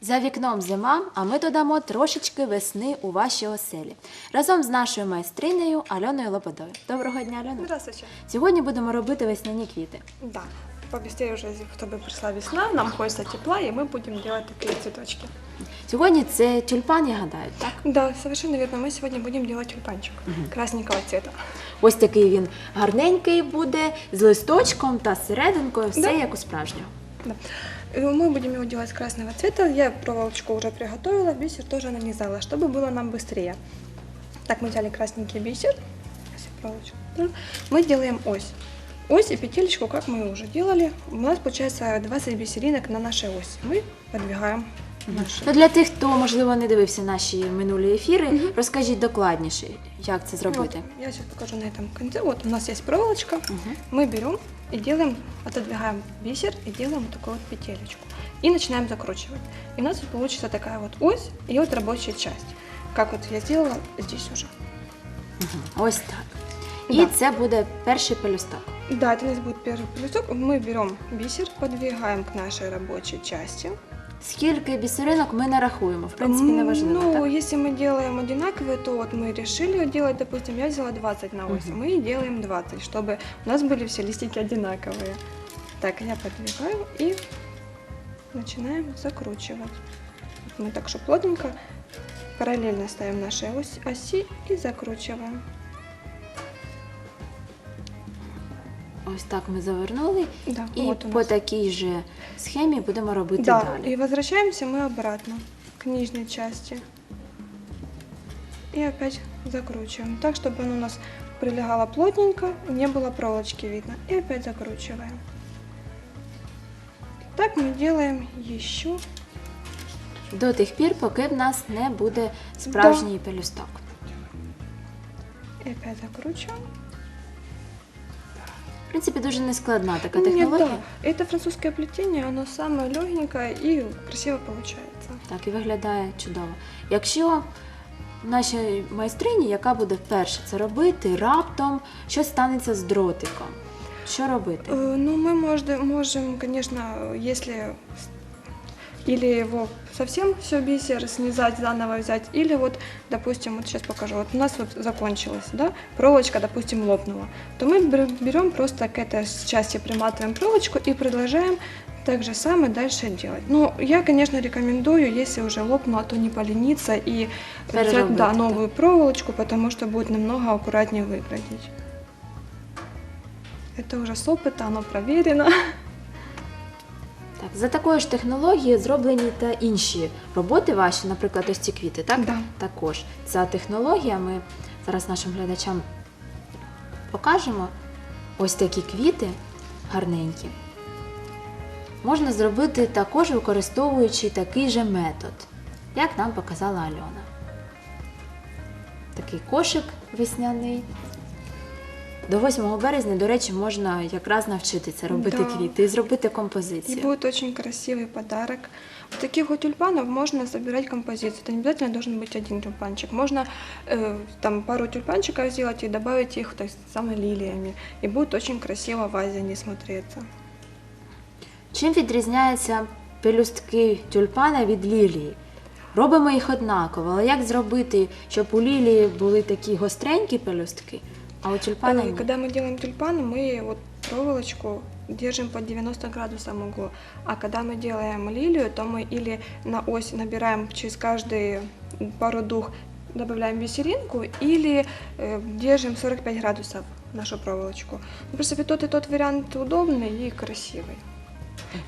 За вікном зима, а ми додамо трошечки весни у ваші оселі. Разом з нашою майстринею Альоною Лободою. Доброго дня, Альона. Здравствуйте. Сьогодні будемо робити весняні квіти. Да, побыстрее уже, чтобы пришла весна, нам хочется тепла, и мы будем делать такие цветочки. Сьогодні це тюльпан, я гадаю, так? Да, совершенно верно. Мы сегодня будем делать тюльпанчик красненького цвета. Ось такий він гарненький буде, з листочком та серединкою, все Да. як у справжнього. Да. Э, Мы будем его делать красного цвета. Я проволочку уже приготовила, бисер тоже нанизала, чтобы было нам быстрее. Так, мы взяли красненький бисер. Сейчас я проволочку. да. Мы делаем ось. Ось и петелечку, как мы уже делали. У нас получается 20 бисеринок на нашей оси. Мы подвигаем наши. Ну, для тих, хто, можливо, не дивився наші минулі ефіри, розкажіть докладніше, як це зробити. Вот, я сейчас покажу на этом конце. Вот у нас есть проволочка. Мгм. Мы берем и делаем, отодвигаем бисер и делаем вот такую вот петелечку. И начинаем закручивать. И у нас вот получится такая вот ось и вот рабочая часть. Как вот я сделала здесь уже. Ось так. І Да. це буде перший пелюсток. Да, это у нас будет первый плюсок. Мы берем бисер, подвигаем к нашей рабочей части. Скільки бісеринок ми не рахуємо, в принципі, не важливо. Ну, так? если мы делаем одинаковые, то вот мы решили делать, допустим, я взяла 20 на ось, Мгм. мы делаем 20, чтобы у нас были все листики одинаковые. Так, я подвигаю и начинаем закручивать. Мы так, что плотненько параллельно ставим наши ось, оси и закручиваем. Ось так ми завернули. Да, І вот у по нас. такій же схемі будемо робити Да, далі. и возвращаемся мы обратно к нижней части. И опять закручиваем, так, чтобы оно у нас прилегало плотненько, не было проволочки видно. И опять закручиваем. Так мы делаем еще. До тих пір, поки в нас не буде справжній пелюсток. И опять закручиваем. В принципі, дуже нескладна така Нет, технологія. да, это французское плетение, оно самое легенькое и красиво получается. Так, і виглядає чудово. Якщо нашій майстрині, яка буде вперше це робити, раптом щось станеться з дротиком. Що робити? Э, Ну, мы можем, можем, конечно, если с- или его совсем все бисер снизать, заново взять, или вот, допустим, вот сейчас покажу, вот у нас вот закончилась, да, проволочка, допустим, лопнула, то мы бер- берем просто к этой с- части приматываем проволочку и продолжаем так же самое дальше делать. Ну, я, конечно, рекомендую, если уже лопнула, то не полениться и взять, Переработать, да, да. новую проволочку, потому что будет намного аккуратнее выглядеть. Это уже с опыта, оно проверено. Так, за такою ж технологією зроблені та інші роботи ваші, наприклад, ось ці квіти, так? Да. Також ця технологія ми зараз нашим глядачам покажемо. Ось такі квіти гарненькі. Можна зробити також використовуючи такий же метод, як нам показала Альона. Такий кошик весняний. До 8 березня, до речі, можна якраз навчитися робити Да. квіти і зробити И композицію. будет очень красивый подарок. У таких вот тюльпанов можно собирать композицию. Это не обязательно должен быть один тюльпанчик. Можно э, там пару тюльпанчиков сделать и добавить их то есть, самыми лилиями. И будет очень красиво в вазе они смотреться. Чим відрізняються пелюстки тюльпана від лілії? Робимо їх однаково, але як зробити, щоб у лілії були такі гостренькі пелюстки, а у тюльпана Э, ні? Когда мы делаем тюльпаны, мы вот проволочку держим под 90 градусов углу. А когда мы делаем лилию, то мы или на ось набираем через каждые пару дух добавляем бисеринку, или э, держим 45 градусов нашу проволочку. Ну, В принципе, тот и тот вариант удобный и красивый.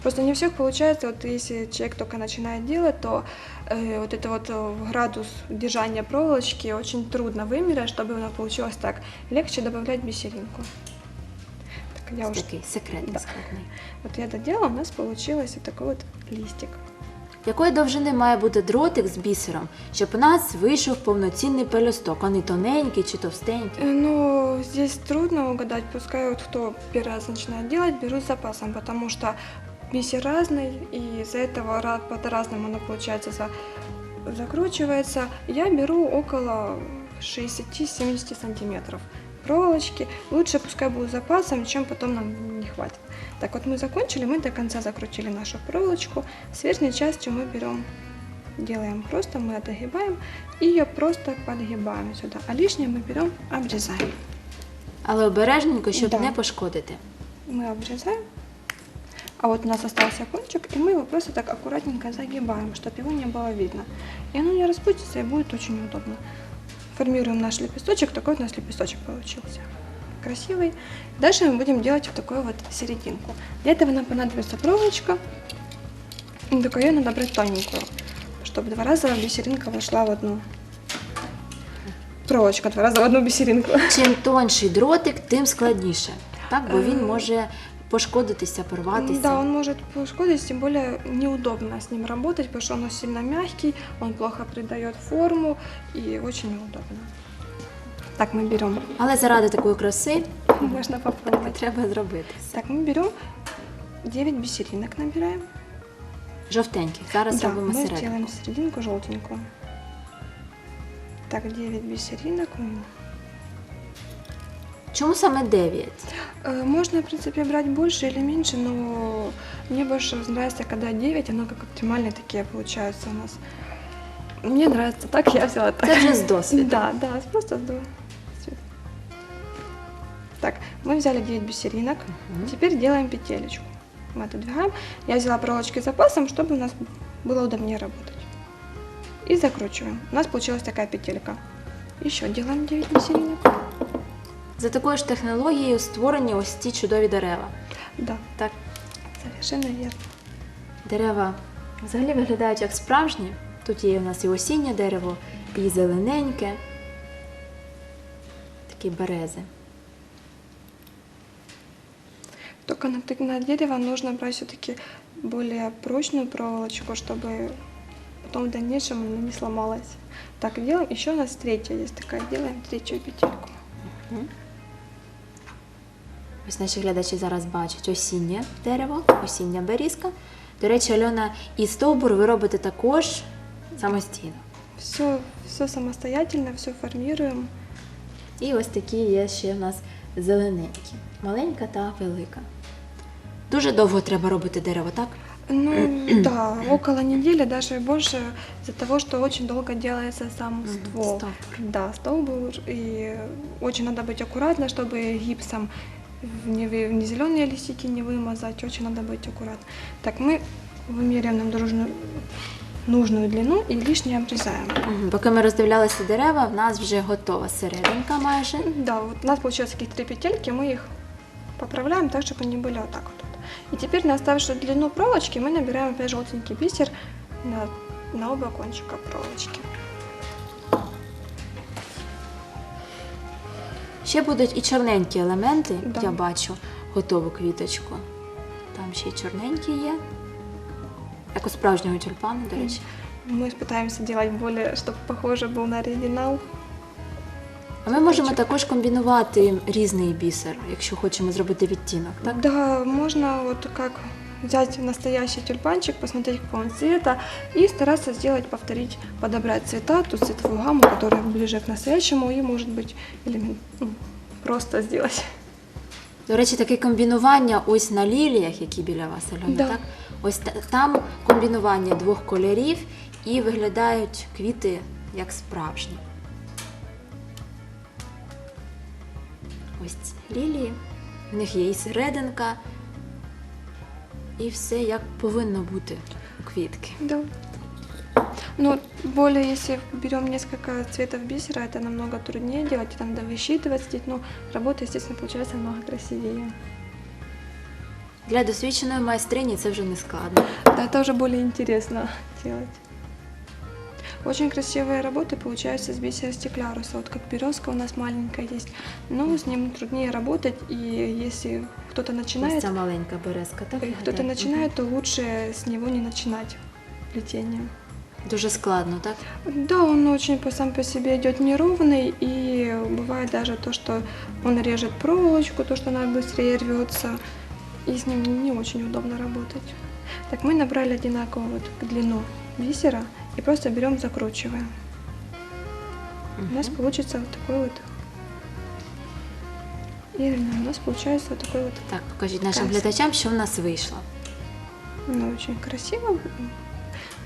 Просто не у всех получается, вот если человек только начинает делать, то э, вот это вот э, градус держания проволочки очень трудно вымерять, чтобы она получилась так. Легче добавлять бисеринку. Так, я Ось уже, такий секретний Да. складний. вот я доделала, у нас получилось вот такой вот листик. Якої довжини має бути дротик з бісером, щоб у нас вийшов повноцінний пелюсток, а не тоненький чи товстенький? Э, Ну, здесь трудно угадать, пускай вот кто первый раз начинает делать, берут с запасом, потому что бисер разный, и из-за этого ра- по-разному оно получается за- закручивается. Я беру около 60-70 сантиметров. проволочки. Лучше пускай будет с запасом, чем потом нам не хватит. Так вот мы закончили, мы до конца закрутили нашу проволочку. С верхней частью мы берем, делаем просто, мы отогибаем и ее просто подгибаем сюда. А лишнее мы берем, обрезаем. Але обережненько, щоб Да. не пошкодити. Мы обрезаем. А вот у нас остался кончик, и мы его просто так аккуратненько загибаем, чтобы его не было видно. И оно не распустится, и будет очень удобно. Формируем наш лепесточек, такой у нас лепесточек получился. Красивый. Дальше мы будем делать вот такую вот серединку. Для этого нам понадобится проволочка. И Только ее надо брать тоненькую, чтобы два раза бисеринка вошла в одну. Проволочка два раза в одну бисеринку. Чим тонший дротик, тим складніше. Так, бо він Е, може пошкодитися, порватися. Да, он может пошкодить, тем более неудобно с ним работать, потому что он сильно мягкий, он плохо придает форму и очень неудобно. Так, мы берем, Але заради такої краси можно попробовать. треба зробити. Так, мы берем 9 бисеринок, набираем. Жовтеньких. Зараз да, робимо мы серединку. сделаем серединку желтенькую. Так, 9 бисеринок. Чому саме 9? Э, Можно, в принципе, брать больше или меньше, но мне больше нравится, когда 9, оно как оптимальные такие получаются у нас. Мне нравится так, я взяла так. Це вже з досвіду. Да, да, просто до Так, мы взяли 9 бисеринок. Мгм. Теперь делаем петелечку. Мы отодвигаем. Я взяла проволочки с запасом, чтобы у нас было удобнее работать. И закручиваем. У нас получилась такая петелька. Еще делаем 9 бисеринок. За такою ж технологією створені ось ці чудові дерева. Да, Так, совершенно верно. дерева взагалі виглядають як справжні. Тут є у нас і осіннє дерево, і зелененьке, такі берези. Только на, на дерево нужно брать все-таки более прочную проволочку, чтобы потом в дальнейшем она не сломалась. Так, делаем. Еще у нас третья есть такая. Делаем третью петельку. Мгм. Ось наші глядачі зараз бачать осіннє дерево, осіння берізка. До речі, Альона, і стовбур ви робите також самостійно. Все, все самостоятельно, все формируем. І ось такі є ще в нас зелененькі, маленька та велика. Дуже довго треба робити дерево, так? Ну да, около недели, даже и больше, из-за того, что очень долго делается сам ствол. стовбур. Да, столбур. И очень надо быть аккуратно, чтобы гипсом не, вы- не зеленые листики не вымазать. Очень надо быть аккуратно. Так, мы вымеряем нам дружную, нужную длину и лишнее обрезаем. Мгм. Поки ми роздивлялися дерева, в нас вже готова серединка майже. Да, вот у нас получилось таких три петельки, мы их поправляем так, чтобы они были вот так вот. И теперь на оставшую длину проволочки мы набираем опять желтенький бисер на, на оба кончика проволочки. Ще будуть і чорненькі елементи, Да. я бачу готову квіточку. Там ще й чорненькі є. Як у справжнього тюльпану, до речі. Мы пытаемся делать более, чтобы похоже был на оригинал. А ми можемо також комбінувати різний бісер, якщо хочемо зробити відтінок, так? Да, можно вот как взять настоящий тюльпанчик, посмотреть, какого он цвета, и стараться сделать, повторить, подобрать цвета, ту цветовую гамму, которая ближе к настоящему, и, может быть, элемент, ну, просто сделать. До речі, таке комбінування ось на ліліях, які біля вас, Альона, Да. так? Ось там комбінування двох кольорів і виглядають квіти як справжні. Ось лілії. В них є і серединка, і все як повинно бути у квітки. Да. Но более, если берем несколько цветов бисера, это намного труднее делать, и там надо высчитывать, сидеть, но работа, естественно, получается намного красивее. Для досвідченої майстрині це вже не складно. Да, это уже более интересно делать. Очень красивые работы получаются с бисера стекляруса. Вот как березка у нас маленькая есть, но с ним труднее работать, и если кто-то Ось начинает, ця маленька березка, так? и кто-то виглядає? начинает, то лучше с него не начинать плетение. Мгм. Дуже складно, так? Да, он очень по сам по себе идет неровный, и бывает даже то, что он режет проволочку, то, что она быстрее рвется, и с ним не очень удобно работать. Так мы набрали одинаковую вот длину бисера и просто берем, закручиваем. У нас получится вот такой вот И у нас получается вот такой вот, Так, покажіть нашим Красиво. глядачам, що в нас вийшло. ну, очень красиво.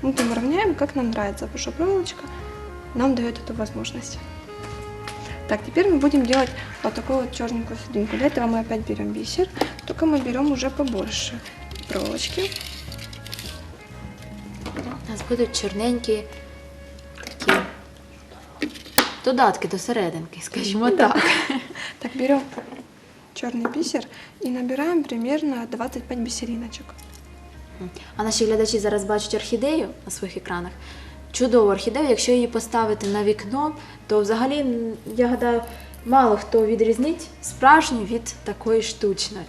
Мы там равняем, как нам нравится, потому что проволочка нам дает эту возможность. Так, теперь мы будем делать вот такую вот черненькую серединку. Для этого мы опять берем бисер, только мы берем уже побольше проволочки. Будуть чорненькі такі додатки до серединки, скажімо так. Так, берем черный бисер и набираем примерно 25 бисериночек. А наші глядачі зараз бачать орхідею на своїх екранах. Чудову орхідею, якщо її поставити на вікно, то взагалі, я гадаю, мало хто відрізнить справжню від такої штучної.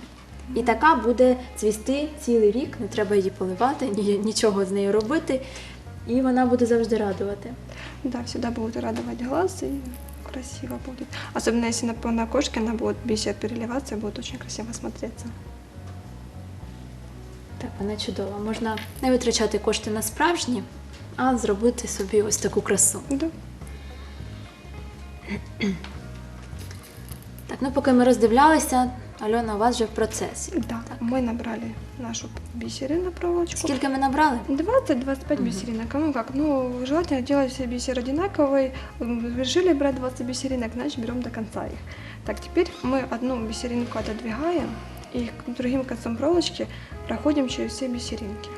І така буде цвісти цілий рік, не треба її поливати, ні, нічого з нею робити, і вона буде завжди радувати. Да, всегда будет радовать глаз и красиво будет. Особенно если на, на кошке она будет бисер переливаться, будет очень красиво смотреться. Так, вона чудова. Можна не витрачати кошти на справжні, а зробити собі ось таку красу. Да. Так, ну поки ми роздивлялися, Альона, у вас вже в процесі. Да, мы набрали нашу бисеры на проволочку. Скільки ми набрали? 20-25 Мгм. бисеринок. Кому как? Ну, желательно делать все бисер одинаковый. М, Решили брать 20 бисеринок, значит берем до конца их. Так, теперь мы одну бисеринку отодвигаем и к- другим концом проволочки проходим через все бисеринки.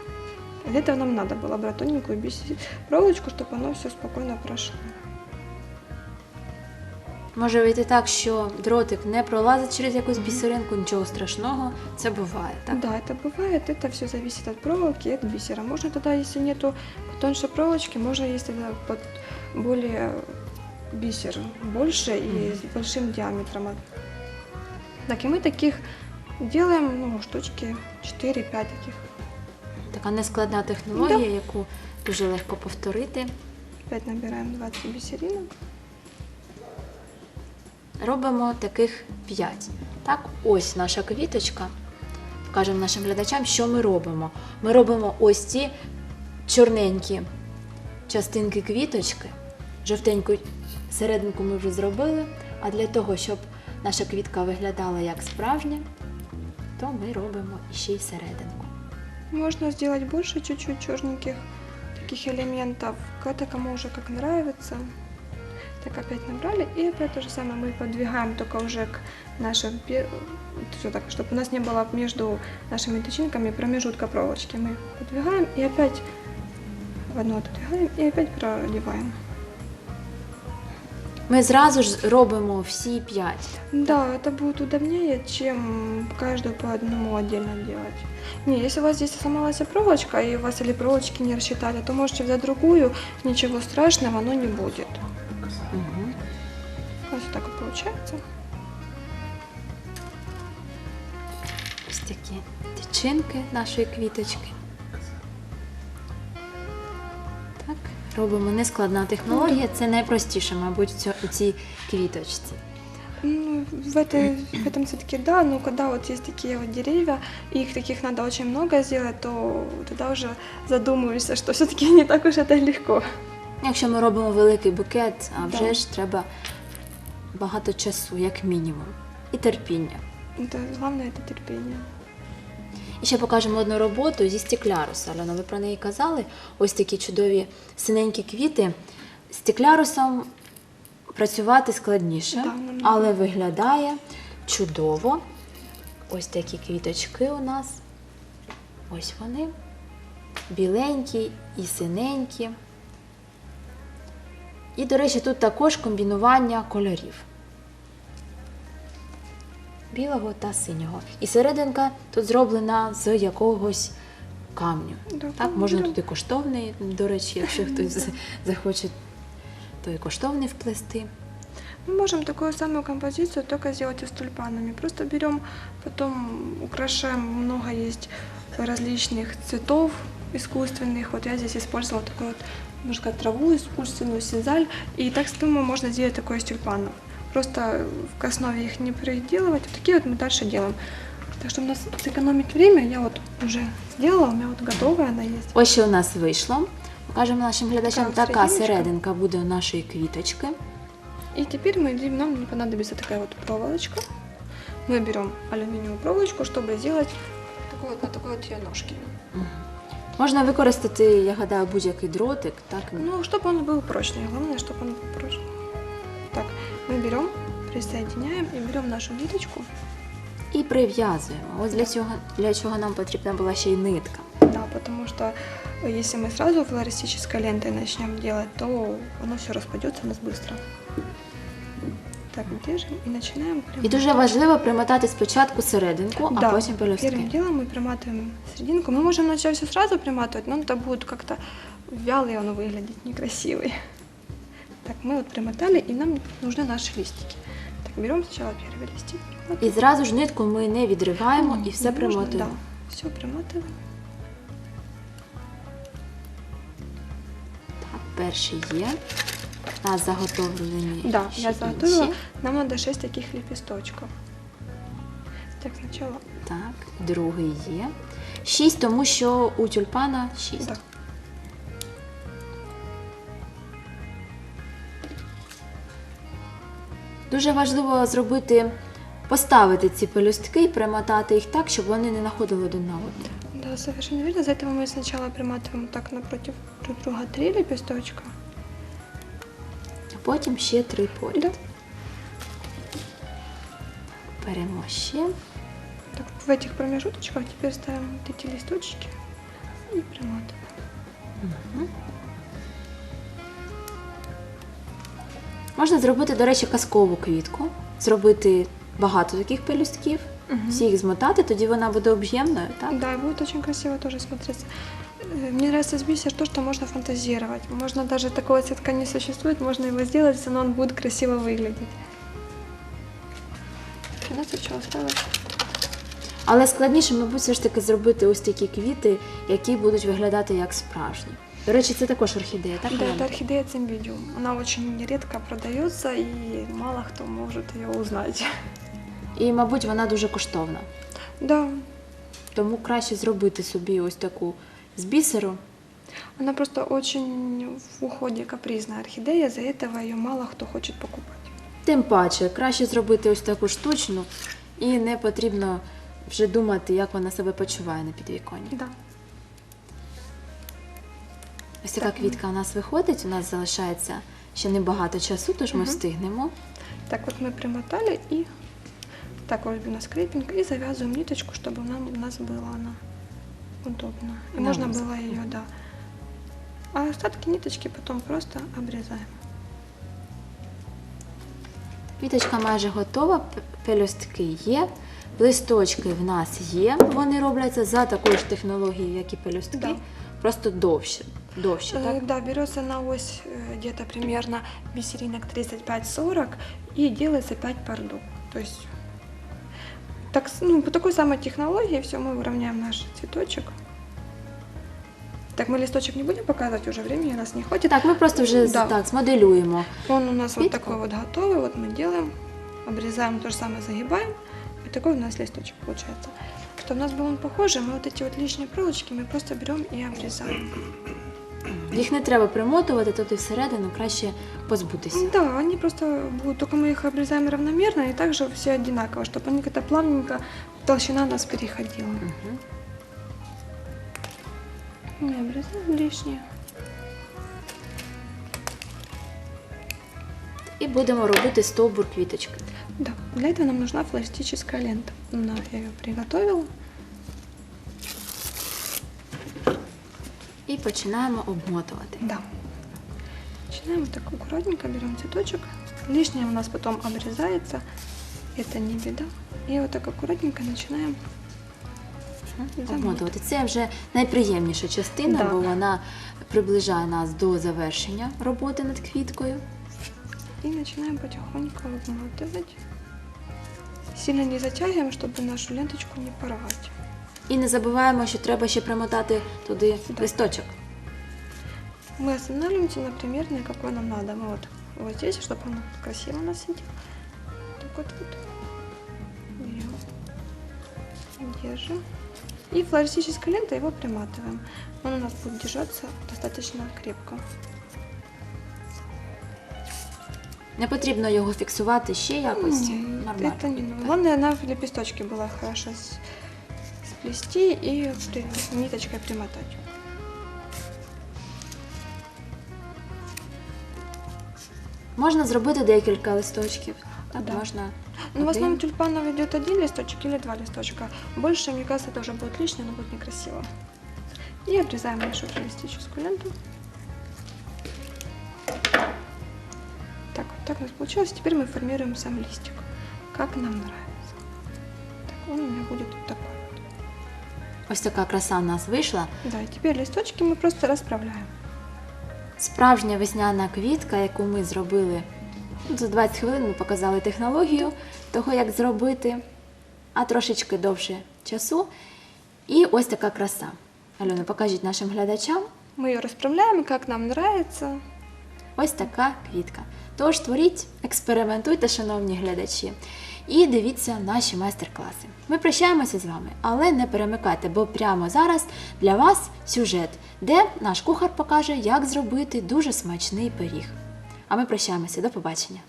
Для этого нам надо было брать тоненькую бисер... проволочку, чтобы оно все спокойно прошло. Може вийти так, що дротик не пролазить через якусь бісеринку, нічого страшного, це буває, так? Да, это бывает, это все зависит от проволоки и от бисера. Можно тогда, если нету тоньше проволочки, можно есть тогда под более бисер больше и Мгм. с большим диаметром. Так, и мы таких делаем, ну, штучки 4-5 таких. Така нескладна технологія, яку дуже легко повторити. Опять набираем 20 бисеринок. Робимо таких 5. Так, ось наша квіточка. Покажемо нашим глядачам, що ми робимо. Ми робимо ось ці чорненькі частинки квіточки. Жовтеньку серединку ми вже зробили. А для того, щоб наша квітка виглядала як справжня, то ми робимо ще й серединку. Можно сделать больше чуть-чуть черненьких таких элементов. Это кому уже как нравится. Так опять набрали. И опять то же самое мы подвигаем только уже к нашим... Все так, чтобы у нас не было между нашими тычинками промежутка проволочки. Мы подвигаем и опять в одну отодвигаем и опять продеваем. Ми зразу ж робимо всі 5. Да, это будет удобнее, чем каждую по одному отдельно делать. Не, если у вас здесь сломалась проволочка, и у вас или проволочки не рассчитали, то можете взять другую, ничего страшного, оно не будет. получается. Ось такі тичинки нашої квіточки. Так, робимо нескладна технологія. Це найпростіше, мабуть, в цьо- у цій квіточці. Ну, в, этой, в этом цветке да, но когда вот есть такие вот деревья, и их таких надо очень много сделать, то тогда уже задумываешься, что все-таки не так уж это легко. Якщо ми робимо великий букет, а Да. вже ж треба багато часу, як мінімум, і терпіння. Это главное это терпение. І ще покажемо одну роботу зі стеклярусу. Альона, ви про неї казали. Ось такі чудові синенькі квіти. З стеклярусом працювати складніше, Да, але виглядає чудово. Ось такі квіточки у нас. Ось вони. Біленькі і синенькі. І, до речі, тут також комбінування кольорів. Білого та синього. І серединка тут зроблена з якогось камню. Да, Так, можна да. тут і коштовний, до речі, якщо хтось з- захоче, то і коштовний вплести. Мы можем такую самую композицию только сделать и с тюльпанами. Просто берем, потом украшаем, много есть различных цветов искусственных. Вот я здесь использовала такую вот немножко траву искусственную, синзаль. И так, думаю, можно сделать такое из тюльпанов. Просто к основе их не приделывать. Вот такие вот мы дальше делаем. Так что у нас сэкономить время, я вот уже сделала, у меня вот готовая она есть. Ось що у нас вийшло. Покажемо нашим глядачам, Така така серединочка. серединка буде у нашої квіточки. И теперь мы, нам понадобится такая вот проволочка. мы берем алюминиевую проволочку, чтобы сделать такой вот, на такой вот ее ножке. Можна використати, я гадаю, будь-який дротик, так? Ну, чтобы он был прочный. Главное, чтобы он был прочный. Так, мы берем, присоединяем и берем нашу ниточку. І прив'язуємо. Ось для цього, для чого нам потрібна була ще й нитка. Да, потому что э, если мы сразу флористической лентой начнем делать, то оно все распадется у нас быстро. Так, держим и начинаем І дуже важливо примотати спочатку серединку, а Да, потім пелюстки. Первым делом мы приматываем серединку. Мы можем начать все сразу приматывать, но это будет как-то вялый он выглядит, некрасивый. Так, мы вот примотали, и нам нужны наши листики. Так, берем сначала первый листик. Вот. І зразу ж нитку ми не відриваємо і все Не нужно, примотуємо. Да, все приматываем. Так, перший є. У нас заготовлені. Да, ще я інші. заготовила. Нам надо 6 таких лепесточков. Так, сначала. Так, другий є. Шість, тому що у тюльпана шість. Да. Дуже важливо зробити, поставити ці пелюстки і примотати їх так, щоб вони не находили один на одного. Да, совершенно верно. За этого мы сначала приматываем вот так напротив друг друга три лепесточка. А потім ще три поряд. Да. Беремо ще. Так, в этих промежуточках теперь ставим вот эти листочки и приматываем. Можна зробити, до речі, казкову квітку, зробити багато таких пелюстків, всі їх змотати, тоді вона буде об'ємною, так? Да, и будет очень красиво тоже смотреться. Э, Мне нравится с бисер то, что можно фантазировать. Можно даже такого цветка не существует, можно его сделать, все равно он будет красиво выглядеть. У нас еще осталось. Але складніше, мабуть, все ж таки зробити ось такі квіти, які будуть виглядати як справжні. До речі, це також орхідея, так? Да, Олена? это орхидея цимбидиум. Она очень редко продается, и мало кто может ее узнать. І, мабуть, вона дуже коштовна. Да, Тому краще зробити собі ось таку з бісеру. она просто очень в уходе капризная орхидея, за этого ее мало кто хочет покупать. Тим паче, краще зробити ось таку штучну, і не потрібно вже думати, як вона себе почуває на підвіконні. Да. Ось така квітка у нас виходить, у нас залишається ще небагато часу, тож ми Мгм. встигнемо. Так вот мы примотали и так вот у нас крепинг и завязываем ниточку, чтобы нам, у нас была она удобно. И На можно узел. было ее, да. А остатки ниточки потом просто обрезаем. Квіточка майже готова, п- пелюстки є, листочки в нас є. Вони робляться за такою ж технологією, як і пелюстки, Да. просто довше. довше Э, так? Да, берется на ось э, где-то примерно бисеринок 35-40 и делается 5 пар дуг. То есть так, ну, по такой самой технологии все, мы выровняем наш цветочек. Так, мы листочек не будем показывать, уже времени у нас не хватит. Так, ми просто вже з- Да. так, змоделюємо. Он у нас вот Видите? такой вот готовый, вот мы делаем, обрезаем, то же самое загибаем, и такой у нас листочек получается. Чтобы у нас был он похожий, мы вот эти вот лишние проволочки мы просто берем и обрезаем. Їх не треба примотувати туди всередину, краще позбутися. Да, они просто будут, только мы их обрезаем равномерно и также все одинаково, чтобы они как-то плавненько, толщина у нас переходила. Мгм. Не обрезаем лишнее. І будемо робити стовбур квіточки. Да, для этого нам нужна флористическая лента. На, я ее приготовила. І починаємо обмотувати. Да. Начинаем вот так аккуратненько, берем цветочек. Лишнее у нас потом обрезается, это не беда. И вот так аккуратненько начинаем. Мгм. Обмотувати. Це вже найприємніша частина, Да. бо вона приближає нас до завершення роботи над квіткою. И начинаем потихоньку обматывать. Сильно не затягиваем, чтобы нашу ленточку не порвать. І не забуваємо, що треба ще примотати туди Да. листочок. Мы останавливаемся на примерно, какой нам надо. Мы вот, вот здесь, чтобы оно красиво у нас сидело. Так вот вот. Берем. Держим. И флористической лентой его приматываем. Он у нас будет держаться достаточно крепко. Не потрібно його фіксувати ще якось. Не, Нормально. Это не Так. нужно. Главное, на лепесточке было хорошо с- сплести и ниточкой примотать. Можна зробити декілька листочків. Так, Да. можна. Ну, в основном тюльпанов идет один листочек или два листочка. Больше, мне кажется, это уже будет лишнее, но будет некрасиво. И обрезаем нашу филистическую ленту. Так, вот так у нас получилось. Теперь мы формируем сам листик, как нам нравится. Так, он у меня будет вот такой. Ось така краса у нас вийшла. Да, и теперь листочки мы просто расправляем. Справжня весняна квітка, яку ми зробили. Ну, За 20 хвилин ми показали технологію того, як зробити, а трошечки довше часу. І ось така краса. Альона, покажіть нашим глядачам. Мы ее расправляем, как нам нравится. Ось така квітка. Тож творіть, експериментуйте, шановні глядачі, і дивіться наші майстер-класи. Ми прощаємося з вами, але не перемикайте, бо прямо зараз для вас сюжет, де наш кухар покаже, як зробити дуже смачний пиріг. А ми прощаємося, до побачення.